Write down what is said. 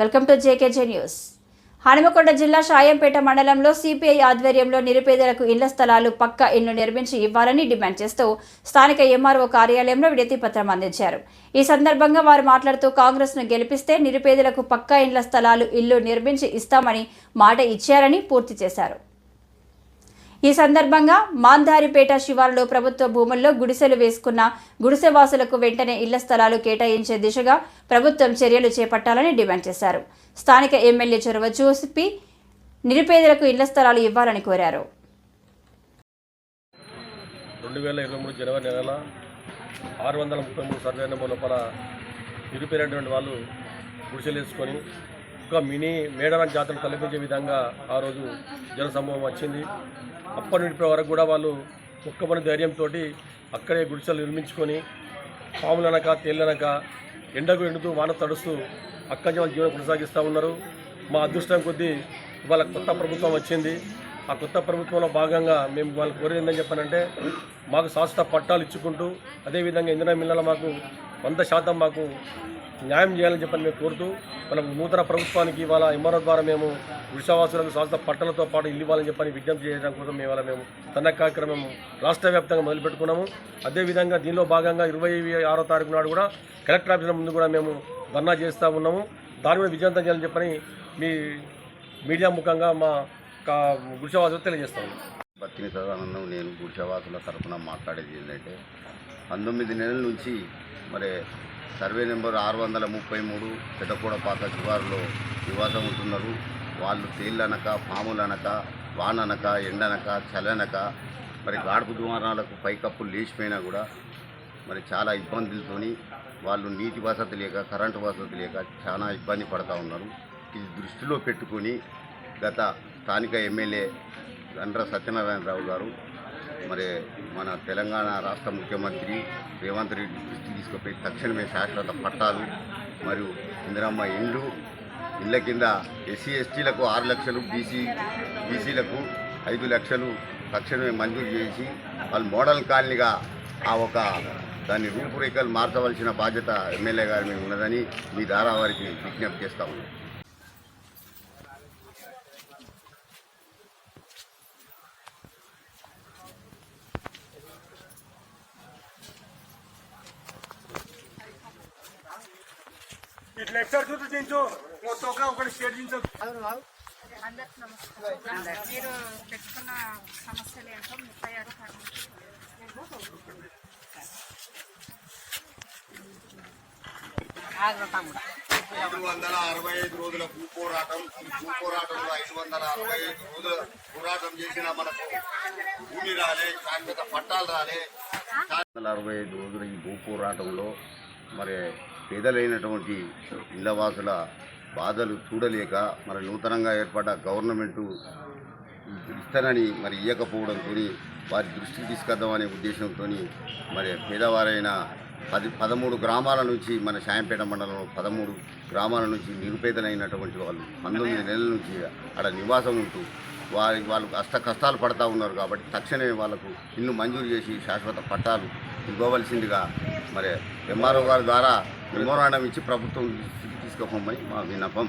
Welcome to JKJ news. Hanamkonda జిల్లా షాయంపేట మండలంలో CPI ఆధ్వర్యంలో నిరుపేదలకు ఇళ్ళ స్థలాలు పక్క ఇల్లు నిర్మించి ఇవ్వాలని డిమాండ్ చేస్తూ స్థానిక ఎంఆర్ఓ కార్యాలయంలో విడతి పత్రం అందించారు. ఈ సందర్భంగా వారు మాట్లాడుతూ కాంగ్రెస్ను గెలిపిస్తే నిరుపేదలకు పక్కా ఇండ్ల స్థలాలు ఇల్లు నిర్మించి ఇస్తామని మాట ఇచ్చారని పూర్తి చేశారు. ఈ సందర్భంగా మాంధారిపేట శివారులో ప్రభుత్వ భూముల్లో గుడిసెలు వేసుకున్న గుడిసెవాసులకు వెంటనే ఇళ్ళ స్థలాలు కేటాయించే దిశగా ప్రభుత్వం చర్యలు చేపట్టాలని డిమాండ్ చేశారు. స్థానిక ఎమ్మెల్యే చొరవ చూసి నిరుపేదలకు ఇళ్ళ స్థలాలు ఇవ్వాలని కోరారు. రెండు వేల ఇరవై మూడు జనవరి నెలల ఆరు వందల ముప్పై మూడు సర్వే నెంబర్ లోపల నిరుపేరైనటువంటి వాళ్ళు గుడిసెలు వేసుకొని ఒక మినీ మేడారం జాతర తలపించే విధంగా ఆ రోజు జనసమూహం వచ్చింది. అప్పటి నుండి వరకు కూడా వాళ్ళు ఒక్కమని ధైర్యంతో అక్కడే గుడిసెలు నిర్మించుకొని పాములనక తేళ్ళనక ఎండకు ఎండుతూ వాన తడుస్తూ అక్కడి వాళ్ళ జీవనం కొనసాగిస్తూ ఉన్నారు. మా అదృష్టం కొద్దీ ఇవాళ కొత్త ప్రభుత్వం వచ్చింది. ఆ కొత్త ప్రభుత్వంలో భాగంగా మేము వాళ్ళు కోరేది ఏంటని చెప్పానంటే మాకు శాశ్వత పట్టాలు ఇచ్చుకుంటూ అదేవిధంగా ఇంధన మిల్లల మాకు వంద శాతం మాకు న్యాయం చేయాలని చెప్పని మేము కోరుతూ మన నూతన ప్రభుత్వానికి ఇవాళ ఎంఆర్ఓ ద్వారా మేము వృషావాసులకు శాశ్వత పట్టణంతో పాటు ఇల్లు ఇవ్వాలని చెప్పని విజ్ఞప్తి చేయడం కోసం మేము ఇవాళ మేము తన కార్యక్రమం రాష్ట్ర వ్యాప్తంగా మొదలుపెట్టుకున్నాము. అదేవిధంగా దీనిలో భాగంగా ఇరవై ఆరో తారీఖు నాడు కూడా కలెక్టర్ ఆఫీసుల ముందు కూడా మేము ధర్నా చేస్తూ ఉన్నాము. దాని మీద విజయవంతం చేయాలని చెప్పని మీ మీడియా ముఖంగా మా కా తెలియజేస్తాము బతిని సదానందం నేను గుడిసెవాసుల తరఫున మాట్లాడేది ఏంటంటే పంతొమ్మిది నెలల నుంచి మరి సర్వే నెంబర్ ఆరు వందల ముప్పై మూడు పెద్దకూడపాత శివారులో నివాసం ఉంటున్నారు. వాళ్ళు తేళ్ళనక పాములనక వాననక ఎండనక చలనక మరి గాడుపు దుమారాలకు పైకప్పులు లేచిపోయినా కూడా మరి చాలా ఇబ్బందులతోని వాళ్ళు నీటి వసతి లేక కరెంటు వసతి లేక చాలా ఇబ్బంది పడతా ఉన్నారు. ఇది దృష్టిలో పెట్టుకొని గత స్థానిక ఎమ్మెల్యే గండ్ర సత్యనారాయణరావు గారు మరి మన తెలంగాణ రాష్ట్ర ముఖ్యమంత్రి రేవంత్ రెడ్డి దృష్టి తీసుకుపోయి తక్షణమే శాశ్వత పట్టాలు మరియు ఇందిరమ్మ ఇండ్లు ఇళ్ళ కింద ఎస్సీ ఎస్టీలకు ఆరు లక్షలు బీసీ బీసీలకు ఐదు లక్షలు తక్షణమే మంజూరు చేసి వాళ్ళు మోడల్ కాలనీగా ఆ ఒక దాని రూపురేఖలు మార్చవలసిన బాధ్యత ఎమ్మెల్యే గారి మీద ఉన్నదని మీ ద్వారా వారికి విజ్ఞప్తి చేస్తా ఉన్నాం. ఇట్లా ఎక్కడ చూసి దించు మొత్తం ఒక ఒకటి షేర్ దించు అందరికి నమస్కారం మీరు పెట్టుకున్న సమస్యలు ఏంటో ముప్పై ఆరు ఐదు వందల అరవై ఐదు రోజుల భూ పోరాటం భూ పోరాటంలో ఐదు వందల అరవై ఐదు రోజుల పోరాటం చేసిన మనకు భూమి రాలే శాశ్వత పట్టాలు రాలే అరవై ఐదు రోజుల ఈ భూ పోరాటంలో మరి పేదలైనటువంటి ఇళ్ళవాసుల బాధలు చూడలేక మరి నూతనంగా ఏర్పడ్డ గవర్నమెంటు ఇస్తానని మరి ఇవ్వకపోవడంతో వారి దృష్టికి తీసుకొద్దామనే ఉద్దేశంతో మరి పేదవారైన పది పదమూడు గ్రామాల నుంచి మన శాయంపేట మండలంలో పదమూడు గ్రామాల నుంచి నిరుపేదలైనటువంటి వాళ్ళు పంతొమ్మిది నెలల నుంచి అక్కడ నివాసం ఉంటూ వారి వాళ్ళు కష్ట కష్టాలు పడతా ఉన్నారు కాబట్టి తక్షణమే వాళ్ళకు ఇల్లు మంజూరు చేసి శాశ్వత పట్టాలు ఇవ్వవలసిందిగా మరి ఎంఆర్ఓ గారి ద్వారా మెమోరాండం ఇచ్చి ప్రభుత్వం దృష్టికి తీసుకుపోమని మా విన్నపం.